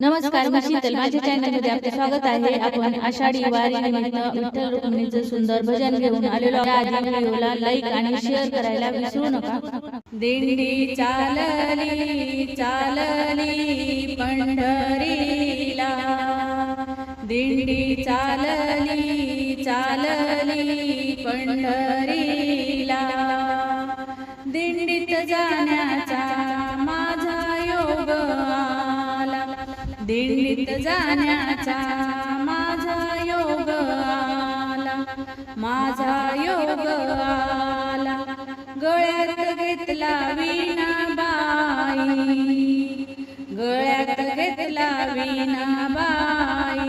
नमस्कार मी शीतल. माझ्या चॅनलमध्ये आपले स्वागत आहे. आपण आषाढी वारी निमित्त विठ्ठल रुक्मिणीचं सुंदर भजन घेऊन आलेलो व्हिडिओला लाईक आणि शेअर करायला विसरू नका. दिंडी चालली चालली पंढरीला. दिंडी चालली चालली पंढरीला. दिंडीत जाण्याचा दिल्लीत जाण्याचा माझा योग आला. माझा योग आला. गळ्यात घेतला विना बाई. गळ्यात घेतला विना बाई.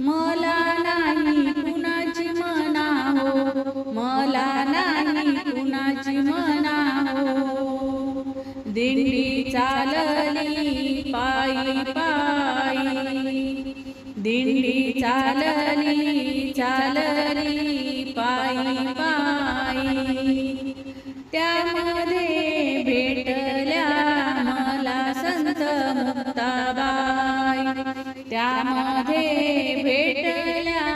मला नाही कुणाची म्हणा हो मला नाही कुणाची म्हणा हो दिंडी चालली पायी पायी। दिंडी चालली चालली पायी पायी। त्यामध्ये भेटल्या मला संत मुक्ताबाई। त्यामध्ये भेटल्या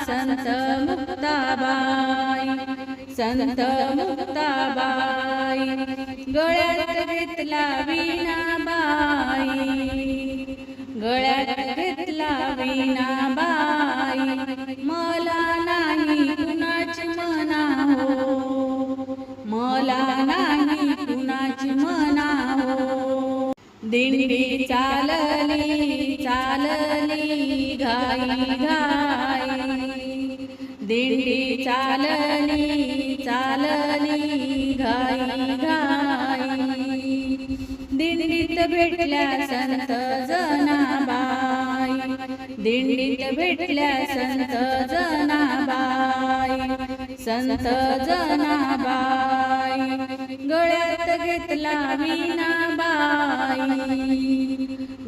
संत मुक्ताबाई। संत मुक्ताबाई गळ्यात घेतला बाई गळ्यात घेतला बाई मला नाही कुणाची मना हो मला नाही कुणाची मना हो दिंडी चालली चालली घाई घाई. दिंडी चालली चालली घाई घाई. दिंडीत भेटल्या संत जनाबाई. दिंडीत भेटल्या संत जनाबाई. संत जनाबाई. गळ्यात घेतला विनाबाई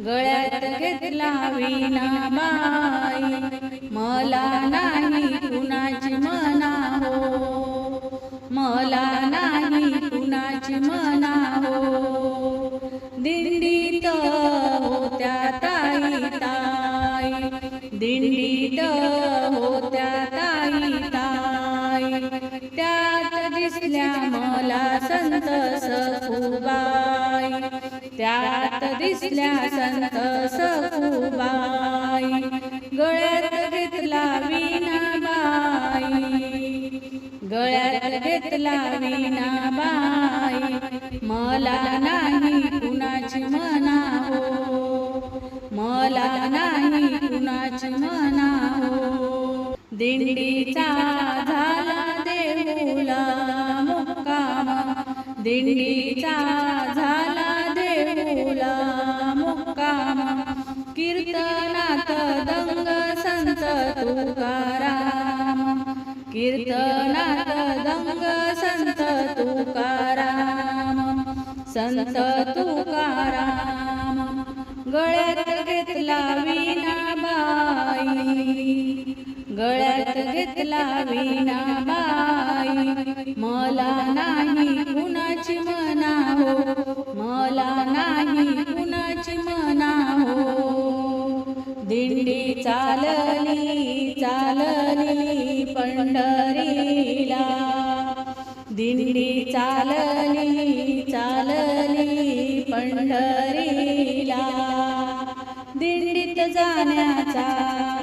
गळ्यात घेतला विनाबाई मला नाही कुणाची मना हो. मला नाही कुणाची मना हो. दिंडीत होत्या ताई ताई. दिंडीत होत्या ताई ताई. त्यात दिसल्या मला संत सखुबाई. त्यात दिसल्या संत सखुबाई. गळ्यात घेतला बाई गळ्यात घेतला बाई मला नाही कुणाची मना हो मला नाही कुणाची मना हो दिंडीचा झाला देऊला मुक्काम. दिंडीचा तुकाराम कीर्तनात दंग संत तुकाराम. संत तुकाराम. गळ्यात घेतला बाई. गळ्यात घेतला विना दिंडी चालली चालली पंढरीला. दिंडी चालली चालली पंढरीला. दिंडीत जाण्याचा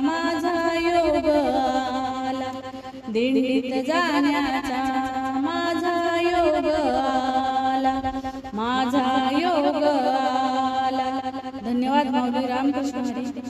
माझा योग आला. दिंडीत जाण्याचा माझा योग आला. माझा योग आला. धन्यवाद मौली रामकृष्ण